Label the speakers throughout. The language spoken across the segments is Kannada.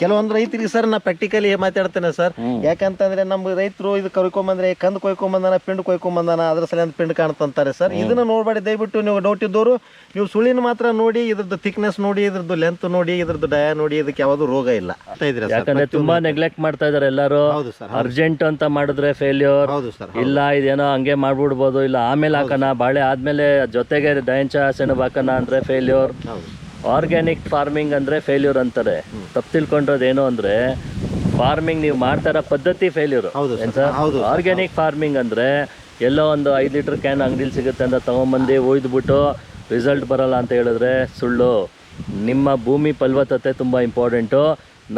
Speaker 1: ಕೆಲವೊಂದು ರೈತರಿಗೆ ಸರ್ ನಾ ಪ್ರಾಕ್ಟಿಕಲಿ ಮಾತಾಡ್ತೇನೆ ಸರ್. ಯಾಕಂತಂದ್ರೆ ನಮ್ಮ ರೈತರು ಇದು ಕರ್ಕೊಂಬಂದ್ರೆ ಕಂದ್ ಕೊಯ್ಕೊಂಬಂದಾನ ಪಿಂಡ್ ಕೊಯ್ಕೊಂಬಂದಾನ ಅದ್ರ ಸಲ ಪಿಂಡ್ ಕಾಣ್ತಂತಾರೆ ಸರ್. ಇದನ್ನ ನೋಡ್ಬೇಡಿ ದಯವಿಟ್ಟು ನೀವು ಡೌಟ್ ಇದ್ದವರು ನೀವು ಸುಳಿನ ಮಾತ್ರ ನೋಡಿ ಇದ್ರದ್ದು ಥಿಕ್ನೆಸ್ ನೋಡಿ ಇದ್ರದ್ದು ಲೆಂತ್ ನೋಡಿ ಇದ್ರದ್ದು ಡಯ ನೋಡಿ ಇದಕ್ಕೆ ಯಾವುದು ರೋಗ ಇಲ್ಲ. ಅಂತ ಇದ್ರೆ ಸರ್?
Speaker 2: ಯಾಕಂದ್ರೆ ತುಂಬಾ ನೆಗ್ಲೆಕ್ಟ್ ಮಾಡ್ತಾ ಇದಾರೆ ಎಲ್ಲಾರು.
Speaker 1: ಹೌದು ಸರ್
Speaker 2: ಅರ್ಜೆಂಟ್ ಅಂತ ಮಾಡಿದ್ರೆ ಫೇಲ್ಯೂರ್
Speaker 1: ಹೌದು ಸರ್
Speaker 2: ಇಲ್ಲ ಇದೇನೋ ಹಂಗೆ ಮಾಡ್ಬಿಡ್ಬೋದು ಇಲ್ಲ ಆಮೇಲೆ ಹಾಕೋಣ ಬಾಳೆ ಆದ್ಮೇಲೆ ಜೊತೆಗೆ ಡಯಂಚ ಸೆಣಬ್ ಹಾಕೋಣ ಅಂದ್ರೆ ಫೇಲ್ಯೂರ್
Speaker 1: ಹೌದು.
Speaker 2: ಆರ್ಗ್ಯಾನಿಕ್ ಫಾರ್ಮಿಂಗ್ ಅಂದರೆ ಫೇಲ್ಯೂರ್ ಅಂತಾರೆ. ತಪ್ಪು ತಿಳ್ಕೊಂಡಿರೋದು ಏನು ಅಂದರೆ ಫಾರ್ಮಿಂಗ್ ನೀವು ಮಾಡ್ತಾ ಇರೋ ಪದ್ಧತಿ ಫೇಲ್ಯೂರ್
Speaker 1: ಹೌದು ಸರ್.
Speaker 2: ಸರ್.
Speaker 1: ಹೌದು.
Speaker 2: ಆರ್ಗ್ಯಾನಿಕ್ ಫಾರ್ಮಿಂಗ್ ಅಂದರೆ ಎಲ್ಲೋ ಒಂದು ಐದು ಲೀಟರ್ ಕ್ಯಾನ್ ಅಂಗಡಿಲಿ ಸಿಗುತ್ತೆ ಅಂತ ತಗೊಂಬಂದು ಒಯ್ದುಬಿಟ್ಟು ರಿಸಲ್ಟ್ ಬರಲ್ಲ ಅಂತ ಹೇಳಿದ್ರೆ ಸುಳ್ಳು. ನಿಮ್ಮ ಭೂಮಿ ಫಲವತ್ತತೆ ತುಂಬ ಇಂಪಾರ್ಟೆಂಟು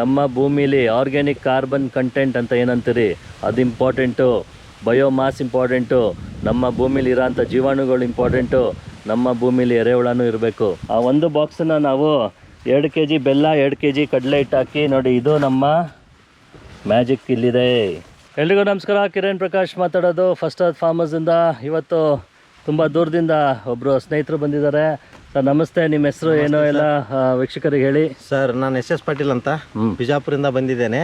Speaker 2: ನಮ್ಮ ಭೂಮಿಲಿ ಆರ್ಗ್ಯಾನಿಕ್ ಕಾರ್ಬನ್ ಕಂಟೆಂಟ್ ಅಂತ ಏನಂತೀರಿ? ಅದು ಇಂಪಾರ್ಟೆಂಟು ಬಯೋಮಾಸ್ ಇಂಪಾರ್ಟೆಂಟು ನಮ್ಮ ಭೂಮಿಲಿ ಇರೋಂಥ ಜೀವಾಣುಗಳು ಇಂಪಾರ್ಟೆಂಟು ನಮ್ಮ ಭೂಮಿಲಿ ಎರೆಹುಳನೂ ಇರಬೇಕು. ಆ ಒಂದು ಬಾಕ್ಸನ್ನ ನಾವು ಎರಡು ಕೆ ಜಿ ಬೆಲ್ಲ, ಎರಡು ಕೆ ಜಿ ಕಡಲೆ ಹಿಟ್ಟು ಹಾಕಿ ನೋಡಿ, ಇದು ನಮ್ಮ ಮ್ಯಾಜಿಕ್ ಇಲ್ಲಿದೆ. ಎಲ್ರಿಗೂ ನಮಸ್ಕಾರ, ಕಿರಣ್ ಪ್ರಕಾಶ್ ಮಾತಾಡೋದು ಫಸ್ಟ್ ಫಾರ್ಮರ್ಸಿಂದ ಇವತ್ತು ತುಂಬ ದೂರದಿಂದ ಒಬ್ಬರು ಸ್ನೇಹಿತರು ಬಂದಿದ್ದಾರೆ. ಸರ್ ನಮಸ್ತೆ. ನಿಮ್ಮ ಹೆಸರು ಏನೋ ಎಲ್ಲ ವೀಕ್ಷಕರಿಗೆ ಹೇಳಿ.
Speaker 1: ಸರ್ ನಾನು ಎಸ್ ಎಸ್ ಪಾಟೀಲ್ ಅಂತ ಬಿಜಾಪುರಿಂದ ಬಂದಿದ್ದೇನೆ.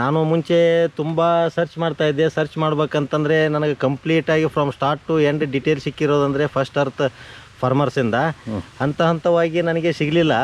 Speaker 1: ನಾನು ಮುಂಚೆ ತುಂಬಾ ಸರ್ಚ್ ಮಾಡ್ತಾ ಇದ್ದೆ. ಸರ್ಚ್ ಮಾಡ್ಬೇಕಂತಂದ್ರೆ ನನಗೆ ಕಂಪ್ಲೀಟ್ ಆಗಿ from start to end detail ಸಿಕ್ಕಿರೋದಂದ್ರೆ first earth ಫಾರ್ಮರ್ಸಿಂದ ಹಂತ ಹಂತವಾಗಿ ನನಗೆ ಸಿಗಲಿಲ್ಲ.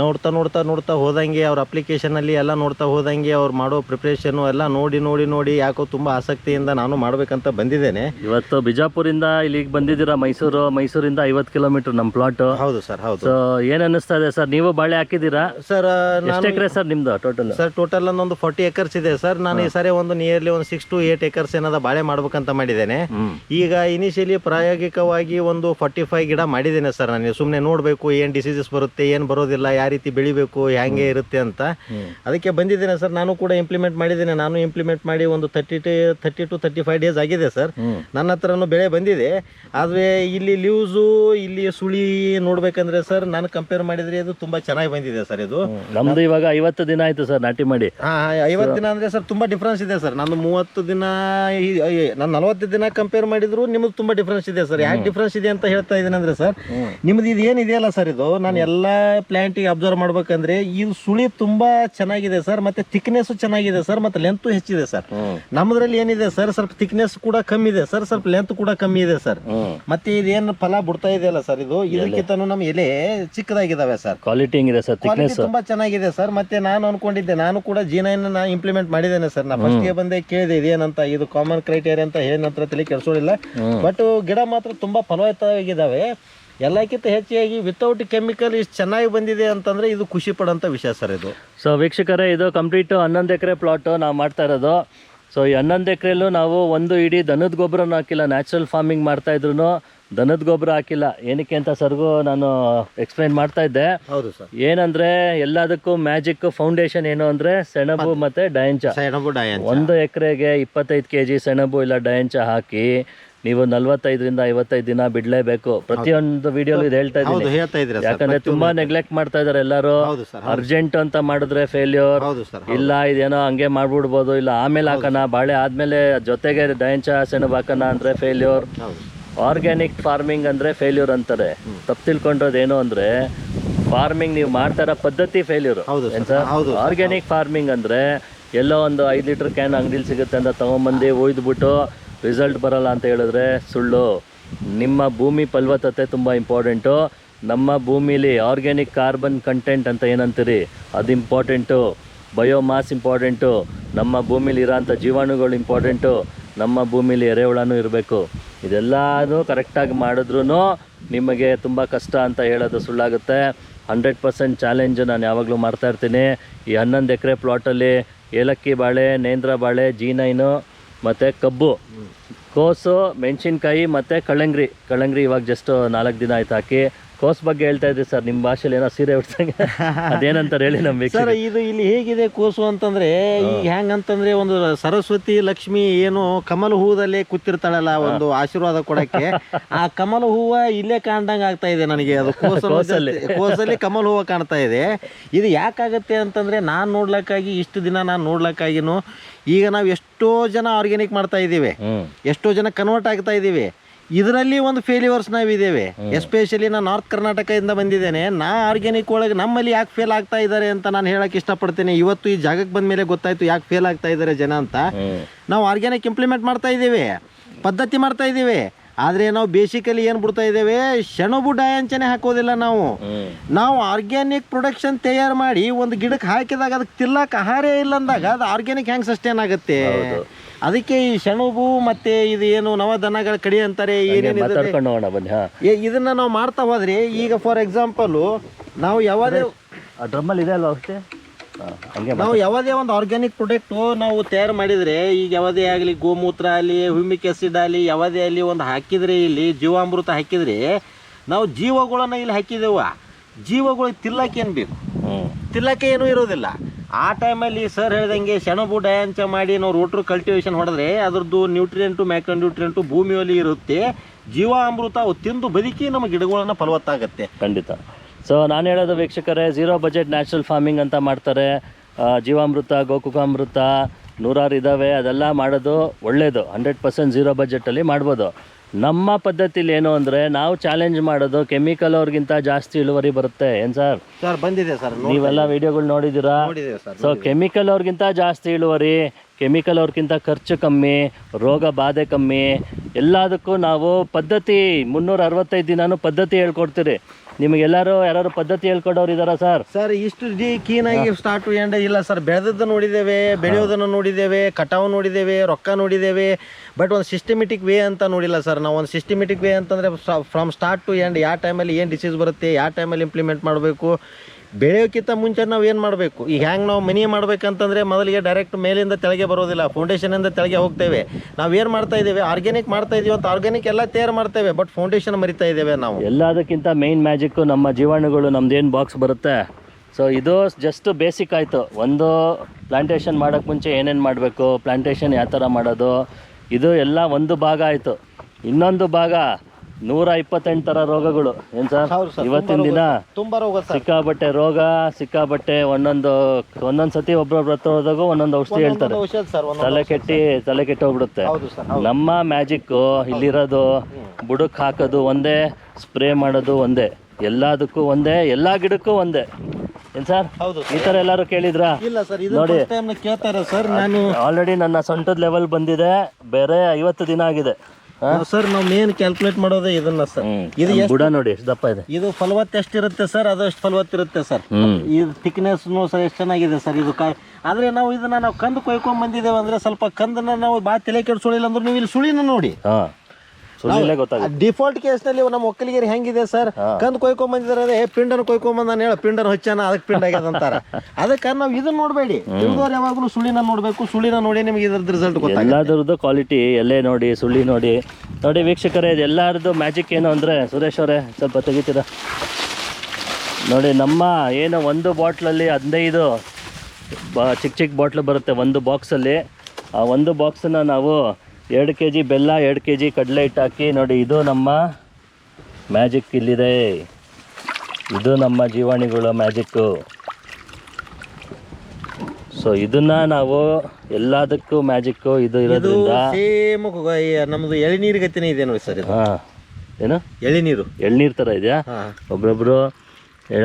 Speaker 1: ನೋಡ್ತಾ ನೋಡ್ತಾ ನೋಡ್ತಾ ಹೋದಂಗೆ ಅವ್ರ ಅಪ್ಲಿಕೇಶನಲ್ಲಿ ಎಲ್ಲ ನೋಡ್ತಾ ಹೋದಂಗೆ ಅವ್ರು ಮಾಡೋ ಪ್ರಿಪ್ರೇಷನು ಎಲ್ಲ ನೋಡಿ ನೋಡಿ ನೋಡಿ ಯಾಕೋ ತುಂಬ ಆಸಕ್ತಿಯಿಂದ ನಾನು ಮಾಡಬೇಕಂತ ಬಂದಿದ್ದೇನೆ.
Speaker 2: ಇವತ್ತು ಬಿಜಾಪುರಿಂದ ಇಲ್ಲಿಗೆ ಬಂದಿದ್ದೀರಾ ಮೈಸೂರು? ಮೈಸೂರಿಂದ ಐವತ್ತು ಕಿಲೋಮೀಟರ್ ನಮ್ಮ ಪ್ಲಾಟ್
Speaker 1: ಹೌದು ಸರ್ ಹೌದು.
Speaker 2: ಸೊ ಏನು ಅನ್ನಿಸ್ತಾ ಇದೆ ಸರ್? ನೀವು ಬಾಳೆ ಹಾಕಿದ್ದೀರಾ?
Speaker 1: ಸರ್
Speaker 2: ಎಷ್ಟು ಎಕರೆ ಸರ್ ನಿಮ್ದು ಟೋಟಲ್
Speaker 1: ಸರ್ ಟೋಟಲ್ ಒಂದು ಫಾರ್ಟಿ ಎಕರ್ಸ್ ಇದೆ ಸರ್. ನಾನು ಈ ಸಾರಿ ಒಂದು ನಿಯರ್ಲಿ ಒಂದು ಸಿಕ್ಸ್ ಟು ಏಟ್ ಎಕರ್ಸ್ ಏನದ ಬಾಳೆ ಮಾಡ್ಬೇಕಂತ ಮಾಡಿದ್ದೇನೆ. ಈಗ ಇನಿಷಿಯಲಿ ಪ್ರಾಯೋಗಿಕವಾಗಿ ಒಂದು ಫಾರ್ಟಿ ಫೈವ್ ಗಿಡ ಮಾಡಿದ್ದೇನೆ ಸರ್ ನಾನು. ಸುಮ್ಮನೆ ನೋಡಬೇಕು ಏನು ಡಿಸೀಸಸ್ ಬರುತ್ತೆ ಏನು ಬರೋದಿಲ್ಲ ಯಾವ ರೀತಿ ಬೆಳಿಬೇಕು ಹೆಂಗೆ ಇರುತ್ತೆ ಅಂತ. ಅದಕ್ಕೆ ಬಂದಿದ್ದೇನೆ ಸರ್ ನಾನು ಕೂಡ ಇಂಪ್ಲಿಮೆಂಟ್ ಮಾಡಿದ್ದೇನೆ. ನಾನು ಇಂಪ್ಲಿಮೆಂಟ್ ಮಾಡಿ ಒಂದು thirty two thirty two thirty five days ಆಗಿದೆ ಸರ್. ನನ್ನ ಹತ್ರನೂ ಬೆಳೆ ಬಂದಿದೆ. ಆದರೆ ಇಲ್ಲಿ ಲೀವ್ಸು ಇಲ್ಲಿ ಸುಳಿ ನೋಡ್ಬೇಕಂದ್ರೆ ಸರ್ ನಾನು ಕಂಪೇರ್ ಮಾಡಿದರೆ ಅದು ತುಂಬಾ ಚೆನ್ನಾಗಿ ಬಂದಿದೆ ಸರ್ ಇದು.
Speaker 2: ನಮ್ದು ಇವಾಗ ಐವತ್ತು ದಿನ ಆಯ್ತು ಸರ್ ನಾಟಿ ಮಾಡಿ.
Speaker 1: ಹಾಂ ಐವತ್ತು ದಿನ ಅಂದ್ರೆ ಸರ್ ತುಂಬಾ ಡಿಫ್ರೆನ್ಸ್ ಇದೆ ಸರ್. ನಾನು ಮೂವತ್ತು ದಿನ ನಾನು ನಲವತ್ತು ದಿನ ಕಂಪೇರ್ ಮಾಡಿದ್ರು ನಿಮ್ದು ತುಂಬಾ ಡಿಫ್ರೆನ್ಸ್ ಇದೆ ಸರ್. ಯಾಕೆ ಡಿಫ್ರೆನ್ಸ್ ಇದೆ ಅಂತ ಹೇಳ್ತಾ ಇದ್ದೀನಿ ಅಂದ್ರೆ ಸರ್ ನಿಮ್ದು ಇದು ಏನಿದೆಯಲ್ಲ ಸರ್ ಇದು? ನಾನು ಎಲ್ಲಾ ಪ್ಲಾಂಟಿಗೆ ಅಬ್ಸರ್ವ್ ಮಾಡ್ಬೇಕಂದ್ರೆ ಈ ಸುಳಿ ತುಂಬಾ ಚೆನ್ನಾಗಿದೆ ಸರ್ ಮತ್ತೆ ಥಿಕ್ನೆಸ್ ಚೆನ್ನಾಗಿದೆ ಸರ್ ಮತ್ತೆ ಲೆಂತ್ ಹೆಚ್ಚಿದೆ ಸರ್
Speaker 2: ನಮ್ದ್ರಲ್ಲಿ
Speaker 1: ನಮ್ಮದ್ರಲ್ಲಿ ಏನಿದೆ ಸರ್ ಸ್ವಲ್ಪ ಥಿಕ್ನೆಸ್ ಕೂಡ ಕಮ್ಮಿ ಇದೆ ಸರ್ ಸ್ವಲ್ಪ ಲೆಂತ್ ಕೂಡ ಕಮ್ಮಿ ಇದೆ ಸರ್ ಮತ್ತೆ ಇದೇನು ಫಲ ಬಿಡ್ತಾ ಇದೆಯಲ್ಲ ಸರ್ ಇದು? ಇದಕ್ಕಿಂತ ನಮ್ಮ ಎಲೆ ಚಿಕ್ಕದಾಗಿದಾವೆ ಸರ್
Speaker 2: ಕ್ವಾಲಿಟಿ ಹೆಂಗಿದೆ ಸರ್
Speaker 1: ಕ್ವಾಲಿಟಿ ತುಂಬಾ ಚೆನ್ನಾಗಿದೆ ಸರ್ ಮತ್ತೆ ನಾನು ಅನ್ಕೊಂಡಿದ್ದೆ ನಾನು ಕೂಡ ಜೀನೈನ ನಾ ಇಂಪ್ಲಿಮೆಂಟ್ ಮಾಡಿದ್ದೇನೆ ಸರ್ ನಾ ಫಸ್ಟ್ಗೆ ಬಂದೆ ಕೇಳಿದೆ ಇದೇನಂತ ಇದು ಕಾಮನ್ ಕ್ರೈಟೇರಿಯಾ ಅಂತ ಏನಂತ ತಲೆ ಕೆಡಿಸೋಳಿಲ್ಲ ಬಟ್ ಗಿಡ ಮಾತ್ರ ತುಂಬಾ ಫಲವತ್ತವಾಗಿದ್ದಾವೆ ಎಲ್ಲಕ್ಕಿಂತ ಹೆಚ್ಚಾಗಿ ವಿತೌಟ್ ಕೆಮಿಕಲ್ ಇಷ್ಟು ಚೆನ್ನಾಗಿ ಬಂದಿದೆ ಅಂತಂದ್ರೆ ಇದು ಖುಷಿ ಪಡೋಂಥ ವಿಷಯ ಸರ್ ಇದು.
Speaker 2: ಸೊ ವೀಕ್ಷಕರೇ, ಇದು ಕಂಪ್ಲೀಟ್ ಹನ್ನೊಂದು ಎಕರೆ ಪ್ಲಾಟು ನಾವು ಮಾಡ್ತಾ ಇರೋದು. ಸೊ ಈ ಹನ್ನೊಂದು ಎಕರೆಲ್ಲೂ ನಾವು ಒಂದು ಇಡೀ ದನದ ಗೊಬ್ಬರನ ಹಾಕಿಲ್ಲ ನ್ಯಾಚುರಲ್ ಫಾರ್ಮಿಂಗ್ ಮಾಡ್ತಾ ಇದ್ರು ದನದ ಗೊಬ್ಬರ ಹಾಕಿಲ್ಲ. ಏನಕ್ಕೆ ಅಂತ ಸರ್ಗೂ ನಾನು ಎಕ್ಸ್ಪ್ಲೈನ್ ಮಾಡ್ತಾ ಇದ್ದೆ.
Speaker 1: ಹೌದು ಸರ್.
Speaker 2: ಏನಂದ್ರೆ ಎಲ್ಲದಕ್ಕೂ ಮ್ಯಾಜಿಕ್ ಫೌಂಡೇಶನ್ ಏನು ಅಂದ್ರೆ ಸೆಣಬು ಮತ್ತೆ ಡಯಂಚ.
Speaker 1: ಸೆಣಬು ಡಯಂಚ.
Speaker 2: ಒಂದು ಎಕರೆಗೆ ಇಪ್ಪತ್ತೈದು ಕೆ ಜಿ ಸೆಣಬು ಇಲ್ಲ ಡಯಂಚ ಹಾಕಿ ನೀವು ನಲ್ವತ್ತೈದರಿಂದ ಐವತ್ತೈದು ದಿನ ಬಿಡಲೇಬೇಕು. ಪ್ರತಿಯೊಂದು ವಿಡಿಯೋ ಇದು ಹೇಳ್ತಾ ಇದ್ದೀನಿ. ಯಾಕಂದ್ರೆ ತುಂಬಾ ನೆಗ್ಲೆಕ್ಟ್ ಮಾಡ್ತಾ ಇದಾರೆ ಎಲ್ಲರೂ. ಅರ್ಜೆಂಟ್ ಅಂತ ಮಾಡಿದ್ರೆ ಫೇಲ್ಯೂರ್ ಇಲ್ಲ ಇದೇನೋ ಹಂಗೆ ಮಾಡ್ಬಿಡ್ಬೋದು. ಇಲ್ಲ ಆಮೇಲೆ ಹಾಕೋಣ. ಬಾಳೆ ಆದ್ಮೇಲೆ ಜೊತೆಗೆ ಡಯಂಚ ಸೆಣಬು ಹಾಕೋಣ ಅಂದ್ರೆ ಫೇಲ್ಯೂರ್ ಆರ್ಗ್ಯಾನಿಕ್ ಫಾರ್ಮಿಂಗ್ ಅಂದರೆ ಫೇಲ್ಯೂರ್ ಅಂತಾರೆ. ತಪ್ಪು ತಿಳ್ಕೊಂಡಿರೋದು ಏನು ಅಂದ್ರೆ ಫಾರ್ಮಿಂಗ್ ನೀವು ಮಾಡ್ತಾ ಇರೋ ಪದ್ಧತಿ ಫೇಲ್ಯೂರ್
Speaker 1: ಹೌದು
Speaker 2: ಏನ್
Speaker 1: ಸರ್.
Speaker 2: ಆರ್ಗ್ಯಾನಿಕ್ ಫಾರ್ಮಿಂಗ್ ಅಂದರೆ ಎಲ್ಲೋ ಒಂದು ಐದು ಲೀಟರ್ ಕ್ಯಾನ್ ಅಂಗಡಿಲಿ ಸಿಗುತ್ತೆ ಅಂತ ತಗೊಂಬಂದು ಒಯ್ದುಬಿಟ್ಟು ರಿಸಲ್ಟ್ ಬರಲ್ಲ ಅಂತ ಹೇಳಿದ್ರೆ ಸುಳ್ಳು. ನಿಮ್ಮ ಭೂಮಿ ಫಲವತ್ತತೆ ತುಂಬ ಇಂಪಾರ್ಟೆಂಟು ನಮ್ಮ ಭೂಮಿಲಿ ಆರ್ಗ್ಯಾನಿಕ್ ಕಾರ್ಬನ್ ಕಂಟೆಂಟ್ ಅಂತ ಏನಂತೀರಿ? ಅದು ಇಂಪಾರ್ಟೆಂಟು ಬಯೋಮಾಸ್ ಇಂಪಾರ್ಟೆಂಟು ನಮ್ಮ ಭೂಮಿಲಿ ಇರೋಂಥ ಜೀವಾಣುಗಳು ಇಂಪಾರ್ಟೆಂಟು ನಮ್ಮ ಭೂಮಿಲಿ ಎರೆಹುಳನೂ ಇರಬೇಕು. ಇದೆಲ್ಲನೂ ಕರೆಕ್ಟಾಗಿ ಮಾಡಿದ್ರೂ ನಿಮಗೆ ತುಂಬ ಕಷ್ಟ ಅಂತ ಹೇಳೋದು ಸುಳ್ಳಾಗುತ್ತೆ. ಹಂಡ್ರೆಡ್ ಪರ್ಸೆಂಟ್ ಚಾಲೆಂಜ್ ನಾನು ಯಾವಾಗಲೂ ಮಾಡ್ತಾ ಇರ್ತೀನಿ. ಈ ಹನ್ನೊಂದು ಎಕರೆ ಪ್ಲಾಟಲ್ಲಿ ಏಲಕ್ಕಿ ಬಾಳೆ ನೇಂದ್ರ ಬಾಳೆ ಜೀನೈನು ಮತ್ತು ಕಬ್ಬು ಕೋಸು ಮೆಣಸಿನ್ಕಾಯಿ ಮತ್ತು ಕಳಂಗ್ರಿ. ಕಳಂಗ್ರಿ ಇವಾಗ ಜಸ್ಟು ನಾಲ್ಕು ದಿನ ಆಯ್ತು ಹಾಕಿ. ಕೋಸ್ ಬಗ್ಗೆ ಹೇಳ್ತಾ ಇದ್ರಿ ಸರ್ ನಿಮ್ಮ ಭಾಷೆಲಿ ಏನೋ ಸೀರೆ ಉಡ್ಸಂಗೆ. ಅದೇನಂತ ಹೇಳಿ ನಮ್ಗೆ
Speaker 1: ಸರ್ ಇದು ಇಲ್ಲಿ ಹೇಗಿದೆ ಕೋಸು ಅಂತಂದ್ರೆ ಈಗ ಹೆಂಗಂತಂದ್ರೆ ಒಂದು ಸರಸ್ವತಿ ಲಕ್ಷ್ಮಿ ಏನು ಕಮಲ ಹೂವದಲ್ಲೇ ಕೂತಿರ್ತಾಳಲ್ಲ ಒಂದು ಆಶೀರ್ವಾದ ಕೊಡಕ್ಕೆ. ಆ ಕಮಲ ಹೂವ ಇಲ್ಲೇ ಕಾಣ್ದಂಗ ಆಗ್ತಾ ಇದೆ ನನಗೆ. ಅದು ಕೋಸಲ್ಲಿ.
Speaker 2: ಕೋಸಲ್ಲಿ
Speaker 1: ಕಮಲ ಹೂವ ಕಾಣ್ತಾ ಇದೆ. ಇದು ಯಾಕಾಗತ್ತೆ ಅಂತಂದ್ರೆ ನಾನ್ ನೋಡ್ಲಕ್ಕಾಗಿ ಇಷ್ಟು ದಿನ ನಾನು ನೋಡ್ಲಕ್ಕಾಗಿನು ಈಗ ನಾವು ಎಷ್ಟೋ ಜನ ಆರ್ಗ್ಯಾನಿಕ್ ಮಾಡ್ತಾ ಇದ್ದೀವಿ. ಎಷ್ಟೋ ಜನ ಕನ್ವರ್ಟ್ ಆಗ್ತಾ ಇದ್ದೀವಿ. ಇದರಲ್ಲಿ ಒಂದು ಫೇಲಿವರ್ಸ್ ನಾವಿದ್ದೇವೆ ಎಸ್ಪೆಷಲಿ ನಾನು ನಾರ್ತ್ ಕರ್ನಾಟಕದಿಂದ ಬಂದಿದ್ದೇನೆ. ನಾ ಆರ್ಗ್ಯಾನಿಕ್ ಒಳಗೆ ನಮ್ಮಲ್ಲಿ ಯಾಕೆ ಫೇಲ್ ಆಗ್ತಾ ಇದ್ದಾರೆ ಅಂತ ನಾನು ಹೇಳಕ್ಕೆ ಇಷ್ಟಪಡ್ತೇನೆ. ಇವತ್ತು ಈ ಜಾಗಕ್ಕೆ ಬಂದ ಮೇಲೆ ಗೊತ್ತಾಯ್ತು ಯಾಕೆ ಫೇಲ್ ಆಗ್ತಾ ಇದ್ದಾರೆ ಜನ ಅಂತ. ನಾವು ಆರ್ಗ್ಯಾನಿಕ್ ಇಂಪ್ಲಿಮೆಂಟ್ ಮಾಡ್ತಾ ಇದ್ದೇವೆ. ಪದ್ಧತಿ ಮಾಡ್ತಾ ಇದ್ದೇವೆ. ಆದರೆ ನಾವು ಬೇಸಿಕಲಿ ಏನು ಬಿಡ್ತಾ ಇದ್ದೇವೆ? ಸೆಣಬು ಡಯಾಂಚನೆ ಹಾಕೋದಿಲ್ಲ ನಾವು. ನಾವು ಆರ್ಗ್ಯಾನಿಕ್ ಪ್ರೊಡಕ್ಷನ್ ತಯಾರು ಮಾಡಿ ಒಂದು ಗಿಡಕ್ಕೆ ಹಾಕಿದಾಗ ಅದಕ್ಕೆ ತಿಲ್ಲಕ್ಕೆ ಆಹಾರ ಇಲ್ಲ ಅಂದಾಗ ಅದು ಆರ್ಗ್ಯಾನಿಕ್ ಹೆಂಗೆ ಸಸ್ಟೇನ್ ಆಗುತ್ತೆ. ಅದಕ್ಕೆ ಈ ಸೆಣಬು ಮತ್ತೆ ಇದು ಏನು ನವದನಗಳ ಕಡಿ ಅಂತಾರೆ ಏನೇನು
Speaker 2: ಮಾತಾಡ್ಕೊಂಡು ಹೋಗೋಣ ಬನ್ನಿ ಹಾ.
Speaker 1: ಇದನ್ನ ನಾವು ಮಾಡ್ತಾ ಹೋದ್ರಿ ಈಗ ಫಾರ್ ಎಕ್ಸಾಂಪಲ್ ನಾವು ಯಾವುದೇ
Speaker 2: ಆ ಡ್ರಮ್ಮಲ್ಲಿ ಇದೆ ಅಲ್ವಾ ಅಷ್ಟೇ ಹಂಗೆ
Speaker 1: ನಾವು ಯಾವುದೇ ಒಂದು ಆರ್ಗ್ಯಾನಿಕ್ ಪ್ರೊಡಕ್ಟು ನಾವು ತಯಾರು ಮಾಡಿದರೆ ಈಗ ಯಾವುದೇ ಆಗಲಿ ಗೋಮೂತ್ರ ಆಗಲಿ ಹ್ಯೂಮಿಕ್ ಆಸಿಡ್ ಆಗಲಿ ಯಾವುದೇ ಆಗಲಿ ಒಂದು ಹಾಕಿದರೆ ಇಲ್ಲಿ ಜೀವಾಮೃತ ಹಾಕಿದರೆ ನಾವು ಜೀವಗಳನ್ನ ಇಲ್ಲಿ ಹಾಕಿದೆವು. ಜೀವಗಳು ತಿಲ್ಲಕ್ಕೆ ಏನು ಬೇಕು? ತಿಲ್ಲಕ್ಕೆ ಏನೂ ಇರೋದಿಲ್ಲ. ಆ ಟೈಮಲ್ಲಿ ಸರ್ ಹೇಳ್ದಂಗೆ ಸೆಣಬು ಡಯಾಂಚ ಮಾಡಿ ನಾವು ರೋಟ್ರು ಕಲ್ಟಿವೇಷನ್ ಹೊಡೆದ್ರೆ ಅದ್ರದ್ದು ನ್ಯೂಟ್ರಿಯೆಂಟು ಮ್ಯಾಕ್ರೋ ನ್ಯೂಟ್ರಿಯೆಂಟು ಭೂಮಿಯಲ್ಲಿ ಇರುತ್ತೆ. ಜೀವಾಮೃತ ಅವು ತಿಂದು ಬದುಕಿ ನಮ್ಮ ಗಿಡಗಳನ್ನು ಫಲವತ್ತಾಗತ್ತೆ.
Speaker 2: ಖಂಡಿತ. ಸೊ ನಾನು ಹೇಳೋದು ವೀಕ್ಷಕರೇ ಝೀರೋ ಬಜೆಟ್ ನ್ಯಾಚುರಲ್ ಫಾರ್ಮಿಂಗ್ ಅಂತ ಮಾಡ್ತಾರೆ. ಜೀವಾಮೃತ, ಗೋಕುಕಾಮೃತ ನೂರಾರು ಇದ್ದಾವೆ ಅದೆಲ್ಲ ಮಾಡೋದು ಒಳ್ಳೆಯದು ಹಂಡ್ರೆಡ್ ಪರ್ಸೆಂಟ್ ಝೀರೋ ಬಜೆಟಲ್ಲಿ ಮಾಡ್ಬೋದು. ನಮ್ಮ ಪದ್ಧತಿಲಿ ಏನು ಅಂದರೆ ನಾವು ಚಾಲೆಂಜ್ ಮಾಡೋದು ಕೆಮಿಕಲ್ ಅವ್ರಿಗಿಂತ ಜಾಸ್ತಿ ಇಳುವರಿ ಬರುತ್ತೆ. ಏನು ಸರ್
Speaker 1: ಸರ್ ಬಂದಿದೆ ಸರ್
Speaker 2: ನೀವೆಲ್ಲ ವಿಡಿಯೋಗಳು ನೋಡಿದ್ದೀರಾ? ಸೊ ಕೆಮಿಕಲ್ ಅವ್ರಿಗಿಂತ ಜಾಸ್ತಿ ಇಳುವರಿ ಕೆಮಿಕಲ್ ಅವ್ರಿಗಿಂತ ಖರ್ಚು ಕಮ್ಮಿ ರೋಗ ಬಾಧೆ ಕಮ್ಮಿ ಎಲ್ಲದಕ್ಕೂ ನಾವು ಪದ್ಧತಿ ಮುನ್ನೂರ ಅರವತ್ತೈದು ದಿನಾನು ಪದ್ಧತಿ ಹೇಳ್ಕೊಡ್ತೀರಿ. ನಿಮಗೆಲ್ಲರೂ ಯಾರು ಪದ್ಧತಿ ಹೇಳ್ಕೊಡೋರು ಇದಾರ ಸರ್?
Speaker 1: ಸರ್ ಇಷ್ಟು ಡಿ ಆಗಿ ಸ್ಟಾರ್ಟ್ ಎಂಡ್ ಇಲ್ಲ ಸರ್. ಬೆಳೆದದ್ದು ನೋಡಿದ್ದೇವೆ ಬೆಳೆಯೋದನ್ನು ನೋಡಿದ್ದೇವೆ ಕಟಾವು ನೋಡಿದ್ದೇವೆ ರೊಕ್ಕ ನೋಡಿದ್ದೇವೆ ಬಟ್ ಒಂದು ಸಿಸ್ಟಮೆಟಿಕ್ ವೇ ಅಂತ ನೋಡಿಲ್ಲ ಸರ್. ನಾವು ಒಂದು ಸಿಸ್ಟಮೆಟಿಕ್ ವೇ ಅಂತಂದರೆ ಫ್ರಮ್ ಸ್ಟಾರ್ಟ್ ಟು ಎಂಡ್ ಯಾವ ಟೈಮಲ್ಲಿ ಏನು ಡಿಸೀಸ್ ಬರುತ್ತೆ ಯಾವ ಟೈಮಲ್ಲಿ ಇಂಪ್ಲಿಮೆಂಟ್ ಮಾಡಬೇಕು ಬೆಳೆಯೋಕ್ಕಿಂತ ಮುಂಚೆ ನಾವು ಏನು ಮಾಡಬೇಕು? ಈಗ ಹ್ಯಾಂಗೆ ನಾವು ಮನೆ ಮಾಡ್ಬೇಕಂತಂದರೆ ಮೊದಲಿಗೆ ಡೈರೆಕ್ಟ್ ಮೇಲಿಂದ ತೆಳಗೆ ಬರೋದಿಲ್ಲ. ಫೌಂಡೇಶನಿಂದ ತೆಳಗೆ ಹೋಗ್ತೇವೆ. ನಾವು ಏನು ಮಾಡ್ತಾ ಇದ್ದೇವೆ? ಆರ್ಗ್ಯಾನಿಕ್ ಮಾಡ್ತಾ ಇದೀವಿ ಅಂತ ಆರ್ಗ್ಯಾನಿಕ್ ಎಲ್ಲ ತಯಾರು ಮಾಡ್ತೇವೆ. ಬಟ್ ಫೌಂಡೇಶನ್ ಮರಿತಾ ಇದ್ದೇವೆ ನಾವು.
Speaker 2: ಎಲ್ಲದಕ್ಕಿಂತ ಮೇನ್ ಮ್ಯಾಜಿಕ್ಕು ನಮ್ಮ ಜೀವಾಣುಗಳು ನಮ್ದೇನು ಬಾಕ್ಸ್ ಬರುತ್ತೆ? ಸೊ ಇದು ಜಸ್ಟ್ ಬೇಸಿಕ್ ಆಯಿತು. ಒಂದು ಪ್ಲಾಂಟೇಶನ್ ಮಾಡೋಕ್ಕೆ ಮುಂಚೆ ಏನೇನು ಮಾಡಬೇಕು? ಪ್ಲಾಂಟೇಶನ್ ಯಾವ ಥರ ಮಾಡೋದು? ಇದು ಎಲ್ಲ ಒಂದು ಭಾಗ ಆಯಿತು. ಇನ್ನೊಂದು ಭಾಗ. ನೂರ ಇಪ್ಪತ್ತೆಂಟು ಥರ ರೋಗಗಳು. ಏನ್ ಸರ್?
Speaker 1: ಹೌದು ಸರ್
Speaker 2: ಇವತ್ತಿನ ದಿನ
Speaker 1: ತುಂಬಾ ರೋಗ ಸರ್.
Speaker 2: ಸಿಕ್ಕಾಬಟ್ಟೆ ರೋಗ ಸಿಕ್ಕಾಬಟ್ಟೆ ಒಂದೊಂದು ಒಂದೊಂದ್ ಸತಿ ಒಬ್ಬೊಬ್ರ ಹತ್ರ ಹೋದಾಗ ಒಂದೊಂದು ಔಷಧಿ ಹೇಳ್ತಾರೆ.
Speaker 1: ಔಷಧ ಸರ್
Speaker 2: ತಲೆ ಕೆಟ್ಟಿ ತಲೆ ಕೆಟ್ಟೋಗ್ಬಿಡುತ್ತೆ
Speaker 1: ಹೌದು ಸರ್
Speaker 2: ನಮ್ಮ ಮ್ಯಾಜಿಕ್ ಇಲ್ಲಿರೋದು ಬುಡಕ್ ಹಾಕೋದು ಒಂದೇ ಸ್ಪ್ರೇ ಮಾಡೋದು ಒಂದೇ. ಎಲ್ಲದಕ್ಕೂ ಒಂದೇ ಎಲ್ಲ ಗಿಡಕ್ಕೂ ಒಂದೇ. ಏನ್ ಸರ್?
Speaker 1: ಹೌದು
Speaker 2: ಈ ತರ ಎಲ್ಲಾರು ಕೇಳಿದ್ರಾ?
Speaker 1: ಇಲ್ಲ ಸರ್ ಇದು ಫಸ್ಟ್ ಟೈಮ್ ಕೇಳ್ತಾರೆ ಸರ್ ನಾನು
Speaker 2: ಆಲ್ರೆಡಿ ನನ್ನ ಸೊಂಟದ ಲೆವೆಲ್ ಬಂದಿದೆ. ಬೇರೆ ಐವತ್ತು ದಿನ ಆಗಿದೆ?
Speaker 1: ಸರ್ ನಾವು ಮೇನ್ ಕ್ಯಾಲ್ಕುಲೇಟ್ ಮಾಡೋದೇ ಇದನ್ನ ಸರ್. ಇದು
Speaker 2: ಬುಡ ನೋಡಿ ಎಷ್ಟು ದಪ್ಪ ಇದೆ.
Speaker 1: ಇದು ಫಲವತ್ತೆ ಎಷ್ಟಿರುತ್ತೆ ಸರ್? ಅದು ಎಷ್ಟು ಫಲವತ್ತಿರುತ್ತೆ ಸರ್?
Speaker 2: ಇದು
Speaker 1: ಥಿಕ್ನೆಸ್ ನೋ ಸರ್ ಎಷ್ಟು ಚೆನ್ನಾಗಿದೆ ಸರ್ ಇದು ಕಾಯಿ? ಆದ್ರೆ ನಾವು ಇದನ್ನ ನಾವು ಕಂದು ಕೊಯ್ಕೊಂಡ್ ಬಂದಿದ್ದೇವೆ ಅಂದ್ರೆ ಸ್ವಲ್ಪ ಕಂದನ್ನ ನಾವು ಬಾ ತಲೆ ಕೆಡ್ಸೋಳಿಲ್ಲ ಅಂದ್ರೆ ನೀವು ಇಲ್ಲಿ ಸುಳಿನ ನೋಡಿ.
Speaker 2: ಹಾ. ಸುಳ್ಳಿಲ್ಲೇ ಗೊತ್ತಾಗುತ್ತೆ.
Speaker 1: ಡಿಫಾಲ್ಟ್ ಕೇಸ್ನಲ್ಲಿ ನಮ್ಮ ಒಕ್ಕಲಿಗರು ಹೆಂಗಿದೆ ಸರ್? ಕಂದ್ ಕೊಯ್ಕೊಂಡ್ ಬಂದಿದ್ದಾರೆ ಏ ಪಿಂಡನ ಕೊಯ್ಕೊಂಡ್ ಬಂದಾನ ಹೇಳ ಪಿಂಡನ್ ಹಚ್ಚಾನ ಅದಕ್ಕೆ ಪಿಂಡ ಆಗ್ಯದ ಅಂತಾರ. ಅದಕ್ಕೆ ನಾವು ಇದನ್ನ ನೋಡಬೇಡಿ. ತಿಳಿದವ್ರು ಯಾವಾಗಲೂ ಸುಳಿನ ನೋಡಬೇಕು ಸುಳಿನ ನೋಡಿ ನಿಮಗೆ ಇದ್ರದ್ದು ರಿಸಲ್ಟ್ ಗೊತ್ತ
Speaker 2: ಎಲ್ಲದರದ್ದು ಕ್ವಾಲಿಟಿ ಎಲ್ಲೇ ನೋಡಿ ಸುಳ್ಳಿ ನೋಡಿ. ನೋಡಿ ವೀಕ್ಷಕರೇ ಇದು ಎಲ್ಲರದ್ದು ಮ್ಯಾಜಿಕ್ ಏನು ಅಂದರೆ ಸುರೇಶ್ ಅವರೇ ಸ್ವಲ್ಪ ತೆಗಿತೀರ? ನೋಡಿ ನಮ್ಮ ಏನು ಒಂದು ಬಾಟ್ಲಲ್ಲಿ ಹದಿನೈದು ಬ ಚಿಕ್ಕ ಚಿಕ್ಕ ಬಾಟ್ಲು ಬರುತ್ತೆ ಒಂದು ಬಾಕ್ಸಲ್ಲಿ ಆ ಒಂದು ಬಾಕ್ಸನ್ನು ನಾವು ಎರಡು ಕೆ ಜಿ ಬೆಲ್ಲ ಎರಡು ಕೆ ಜಿ ಕಡಲೆ ಹಿಟ್ಟು ಹಾಕಿ ನೋಡಿ ಇದು ನಮ್ಮ ಮ್ಯಾಜಿಕ್ ಇಲ್ಲಿದೆ. ಇದು ನಮ್ಮ ಜೀವಾಣಿಗಳ ಮ್ಯಾಜಿಕ್ಕು. ಸೊ ಇದನ್ನ ನಾವು ಎಲ್ಲದಕ್ಕೂ ಮ್ಯಾಜಿಕ್ಕು ಇದು ಇರೋದ್ರಿಂದ
Speaker 1: ಸೇಮ್ ಎಳಿನೀರು ಗತಿನೇ ಇದೆ ನೋಡಿ ಸರ್
Speaker 2: ಹಾಂ. ಏನು?
Speaker 1: ಎಳೆನೀರು.
Speaker 2: ಎಳನೀರು ಥರ ಇದೆಯಾ?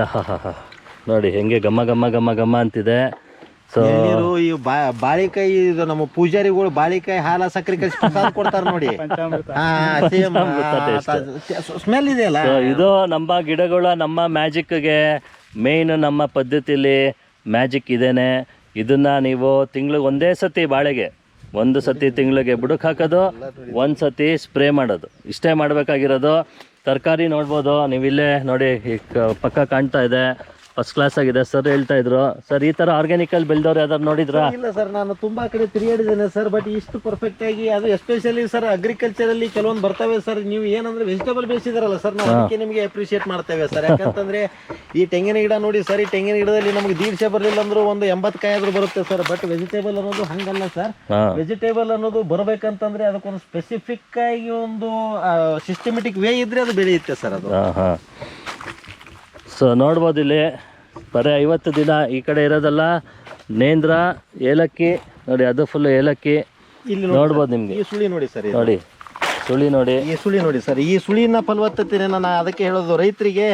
Speaker 1: ಹಾ
Speaker 2: ಹಾ ಹಾ. ನೋಡಿ ಹೆಂಗೆ ಘಮ ಘಮ ಘಮ ಘಮ ಅಂತಿದೆ. ಸೊ
Speaker 1: ಎಳ್ನೀರು ಈ ಬಾ ಬಾಳಿಕಾಯಿ ಇದು ನಮ್ಮ ಪೂಜಾರಿಗಳು ಬಾಳಿಕಾಯಿ ಹಾಲ ಸಕ್ಕರೆ ಕಲಿಸಿ ಪ್ರಸಾದ ಕೊಡ್ತಾರ ನೋಡಿ. ಸೇಮ್ ಸ್ಮೆಲ್ ಇದೆಯಲ್ಲ
Speaker 2: ಅಲ್ಲ. ಇದು ನಮ್ಮ ಗಿಡಗಳ ನಮ್ಮ ಮ್ಯಾಜಿಕ್ಗೆ ಮೇನ್ ನಮ್ಮ ಪದ್ಧತಿಲಿ ಮ್ಯಾಜಿಕ್ ಇದೇನೆ. ಇದನ್ನ ನೀವು ತಿಂಗ್ಳಿಗೆ ಒಂದೇ ಸತಿ ಬಾಳೆಗೆ ಒಂದು ಸತಿ ತಿಂಗಳಿಗೆ ಬುಡಕ್ ಹಾಕೋದು ಒಂದು ಸತಿ ಸ್ಪ್ರೇ ಮಾಡೋದು. ಇಷ್ಟೇ ಮಾಡಬೇಕಾಗಿರೋದು. ತರಕಾರಿ ನೋಡ್ಬೋದು ನೀವಿಲ್ಲೇ ನೋಡಿ ಈ ಕ- ಪಕ್ಕ ಕಾಣ್ತಾ ಇದೆ. ಫಸ್ಟ್ ಕ್ಲಾಸ್ ಆಗಿದೆ. ಸರ್ ಹೇಳ್ತಾ ಇದ್ರು. ಸರ್ ಈ ತರ ಆರ್ಗಾನಿಕಲ್ ಬೆಳೆದವ್ರು ಯಾವ್ದಾರು ನೋಡಿದ್ರಾ?
Speaker 1: ಇಲ್ಲ ಸರ್ ನಾನು ತುಂಬಾ ಕಡೆ ತಿರುಗಾಡಿದ್ದೇನೆ ಸರ್ ಬಟ್ ಇಷ್ಟು ಪರ್ಫೆಕ್ಟ್ ಆಗಿ ಅದು ಎಸ್ಪೆಷಲಿ ಸರ್ ಅಗ್ರಿಕಲ್ಚರ್ ಅಲ್ಲಿ ಕೆಲವೊಂದು ಬರ್ತವೆ ಸರ್. ನೀವು ಏನಂದ್ರೆ ವೆಜಿಟೇಬಲ್ ಬೇಸಿದಾರಲ್ಲ ಸರ್ ನಾವು ಅದಕ್ಕೆ ನಿಮಗೆ ಅಪ್ರಿಶಿಯೇಟ್ ಮಾಡ್ತೇವೆ ಸರ್. ಯಾಕಂತಂದ್ರೆ ಈ ತೆಂಗಿನ ಗಿಡ ನೋಡಿ ಸರ್ ಈ ತೆಂಗಿನ ಗಿಡದಲ್ಲಿ ನಮ್ಗೆ ದೀಡ್ಸೆ ಬರಲಿಲ್ಲ ಅಂದ್ರೂ ಒಂದು ಎಂಬತ್ತು ಕಾಯಿ ಆದ್ರೂ ಬರುತ್ತೆ ಸರ್ ಬಟ್ ವೆಜಿಟೇಬಲ್ ಅನ್ನೋದು ಹಂಗಲ್ಲ ಸರ್. ವೆಜಿಟೇಬಲ್ ಅನ್ನೋದು ಬರಬೇಕಂತಂದ್ರೆ ಅದಕ್ಕೊಂದು ಸ್ಪೆಸಿಫಿಕ್ ಆಗಿ ಒಂದು ಸಿಸ್ಟಮೆಟಿಕ್ ವೇ ಇದ್ರೆ ಅದು ಬೆಳೆಯುತ್ತೆ ಸರ್ ಅದು.
Speaker 2: ಸೊ ನೋಡ್ಬೋದು ಇಲ್ಲಿ. ಬರೀ ಐವತ್ತು ದಿನ ಈ ಕಡೆ ಇರೋದಲ್ಲ. ನೇಂದ್ರ ಏಲಕ್ಕಿ. ನೋಡಿ ಅದು ಫುಲ್ ಏಲಕ್ಕಿ.
Speaker 1: ಇಲ್ಲಿ
Speaker 2: ನೋಡ್ಬೋದು ನಿಮಗೆ.
Speaker 1: ಈ ಸುಳಿ ನೋಡಿ ಸರ್
Speaker 2: ನೋಡಿ ಸುಳಿ ನೋಡಿ.
Speaker 1: ಈ ಸುಳಿ ನೋಡಿ ಸರ್ ಈ ಸುಳಿನ ಫಲವತ್ತತೆನ ನಾನು ಅದಕ್ಕೆ ಹೇಳೋದು ರೈತರಿಗೆ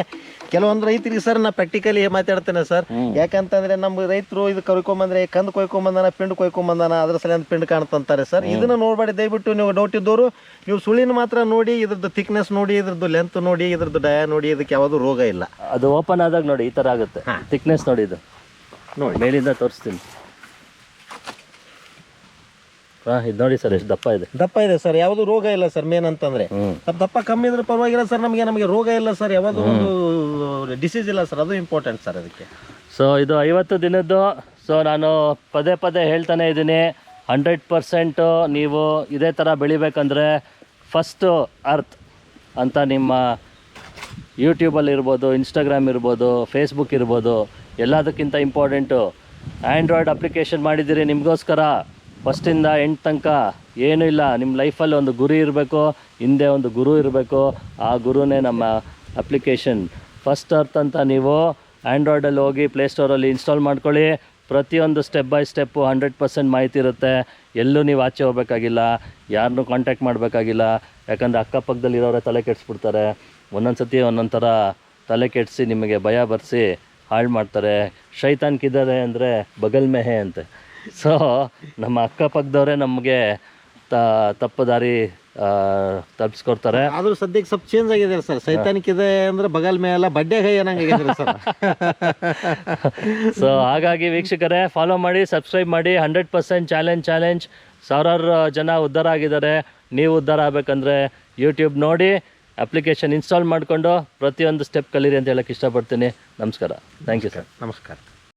Speaker 1: ಕೆಲವೊಂದು ರೈತರಿಗೆ ಸರ್ ನಾ ಪ್ರಾಕ್ಟಿಕಲಿ ಮಾತಾಡ್ತೇನೆ ಸರ್. ಯಾಕಂತಂದ್ರೆ ನಮ್ಮ ರೈತರು ಇದು ಕರ್ಕೊಂಬಂದ್ರೆ ಕಂದ್ ಕೊಯ್ಕೊಂಬಂದಾನ ಪಿಂಡ್ ಕೊಯ್ಕೊಂಬಂದಾನ ಅದ್ರ ಸಲ ಪಿಂಡ್ ಕಾಣ್ತಂತಾರೆ ಸರ್. ಇದನ್ನ ನೋಡ್ಬೇಡಿ ದಯವಿಟ್ಟು ನೀವು ಡೌಟ್ ಇದ್ದವರು ನೀವು ಸುಳಿನ ಮಾತ್ರ ನೋಡಿ ಇದ್ರದ್ದು ಥಿಕ್ನೆಸ್ ನೋಡಿ ಇದ್ರದ್ದು ಲೆಂತ್ ನೋಡಿ ಇದ್ರದ್ದು ಡಯಾ ನೋಡಿ ಇದಕ್ಕೆ ಯಾವುದು ರೋಗ ಇಲ್ಲ.
Speaker 2: ಅದು ಓಪನ್ ಆದಾಗ ನೋಡಿ ಈ ಥರ ಆಗುತ್ತೆ. ಥಿಕ್ನೆಸ್ ನೋಡಿ ಇದು.
Speaker 1: ನೋಡಿ.
Speaker 2: ಮೇಲಿಂದ ತೋರಿಸ್ತೀನಿ. ಹಾಂ ಇದು ನೋಡಿ ಸರ್ ಎಷ್ಟು ದಪ್ಪ ಇದೆ.
Speaker 1: ದಪ್ಪ ಇದೆ ಸರ್ ಯಾವುದು ರೋಗ ಇಲ್ಲ ಸರ್ ಮೇನ್ ಅಂತಂದ್ರೆ. ಸ್ವಲ್ಪ ದಪ್ಪ ಕಮ್ಮಿ ಇದ್ರೆ ಪರವಾಗಿಲ್ಲ ಸರ್ ನಮಗೆ ನಮಗೆ ರೋಗ ಇಲ್ಲ ಸರ್ ಯಾವುದು ಒಂದು ಡಿಸೀಸ್ ಇಲ್ಲ ಸರ್ ಅದು ಇಂಪಾರ್ಟೆಂಟ್ ಸರ್ ಅದಕ್ಕೆ.
Speaker 2: ಸೊ ಇದು ಐವತ್ತು ದಿನದ್ದು ಸೊ ನಾನು ಪದೇ ಪದೇ ಹೇಳ್ತಾನೆ ಇದ್ದೀನಿ ಹಂಡ್ರೆಡ್ ಪರ್ಸೆಂಟು ನೀವು ಇದೇ ಥರ ಬೆಳಿಬೇಕಂದ್ರೆ ಫಸ್ಟು ಅರ್ತ್ ಅಂತ ನಿಮ್ಮ ಯೂಟ್ಯೂಬಲ್ಲಿ ಇರ್ಬೋದು ಇನ್ಸ್ಟಾಗ್ರಾಮ್ ಇರ್ಬೋದು ಫೇಸ್ಬುಕ್ ಇರ್ಬೋದು ಎಲ್ಲದಕ್ಕಿಂತ ಇಂಪಾರ್ಟೆಂಟು ಆ್ಯಂಡ್ರಾಯ್ಡ್ ಅಪ್ಲಿಕೇಶನ್ ಮಾಡಿದ್ದೀರಿ ನಿಮಗೋಸ್ಕರ. ಫಸ್ಟಿಂದ ಎಂಟು ತನಕ ಏನೂ ಇಲ್ಲ. ನಿಮ್ಮ ಲೈಫಲ್ಲಿ ಒಂದು ಗುರಿ ಇರಬೇಕು, ಹಿಂದೆ ಒಂದು ಗುರು ಇರಬೇಕು. ಆ ಗುರುನೇ ನಮ್ಮ ಅಪ್ಲಿಕೇಶನ್ ಫಸ್ಟ್ ಅರ್ತ್ ಅಂತ ನೀವು ಆ್ಯಂಡ್ರಾಯ್ಡಲ್ಲಿ ಹೋಗಿ ಪ್ಲೇಸ್ಟೋರಲ್ಲಿ ಇನ್ಸ್ಟಾಲ್ ಮಾಡ್ಕೊಳ್ಳಿ. ಪ್ರತಿಯೊಂದು step by step hundred percent ಮಾಹಿತಿ ಇರುತ್ತೆ. ಎಲ್ಲೂ ನೀವು ಆಚೆ ಹೋಗಬೇಕಾಗಿಲ್ಲ. ಯಾರನ್ನೂ ಕಾಂಟ್ಯಾಕ್ಟ್ ಮಾಡಬೇಕಾಗಿಲ್ಲ. ಯಾಕಂದರೆ ಅಕ್ಕಪಕ್ಕದಲ್ಲಿ ಇರೋರೆ ತಲೆ ಕೆಡಿಸ್ಬಿಡ್ತಾರೆ. ಒಂದೊಂದು ಸತಿ ಒಂದೊಂದು ಥರ ತಲೆ ಕೆಡಿಸಿ ನಿಮಗೆ ಭಯ ಬರೆಸಿ ಹಾಳು ಮಾಡ್ತಾರೆ. ಶೈತಾನ್ಕಿದ್ದಾರೆ ಅಂದರೆ ಬಗಲ್ ಮೆಹೆ ಅಂತೆ. ಸೊ ನಮ್ಮ ಅಕ್ಕಪಕ್ಕದವರೇ ನಮಗೆ ತಪ್ಪು ದಾರಿ ತಪ್ಪಿಸ್ಕೊಡ್ತಾರೆ
Speaker 1: ಆದ್ರೂ ಸದ್ಯಕ್ಕೆ ಸ್ವಲ್ಪ ಚೇಂಜ್ ಆಗಿದೆ ಸರ್. ಸೈತಾನಿಕ್ ಇದೆ ಅಂದ್ರೆ ಬಗಲ್ ಮೇಲೆ ಬಡ್ಡೆ ಕೈ ಏನಂಗಾಗಿದೆ ಸರ್.
Speaker 2: ಸೊ ಹಾಗಾಗಿ ವೀಕ್ಷಕರೇ ಫಾಲೋ ಮಾಡಿ ಸಬ್ಸ್ಕ್ರೈಬ್ ಮಾಡಿ ಹಂಡ್ರೆಡ್ ಪರ್ಸೆಂಟ್ ಚಾಲೆಂಜ್ ಚಾಲೆಂಜ್ ಸಾವಿರಾರು ಜನ ಉದ್ಧಾರ ಆಗಿದ್ದಾರೆ. ನೀವು ಉದ್ಧಾರ ಆಗಬೇಕಂದ್ರೆ ಯೂಟ್ಯೂಬ್ ನೋಡಿ ಅಪ್ಲಿಕೇಶನ್ ಇನ್ಸ್ಟಾಲ್ ಮಾಡಿಕೊಂಡು ಪ್ರತಿಯೊಂದು ಸ್ಟೆಪ್ ಕಲೀರಿ ಅಂತ ಹೇಳಕ್ಕೆ ಇಷ್ಟಪಡ್ತೀನಿ. ನಮಸ್ಕಾರ. ಥ್ಯಾಂಕ್ ಯು ಸರ್
Speaker 1: ನಮಸ್ಕಾರ.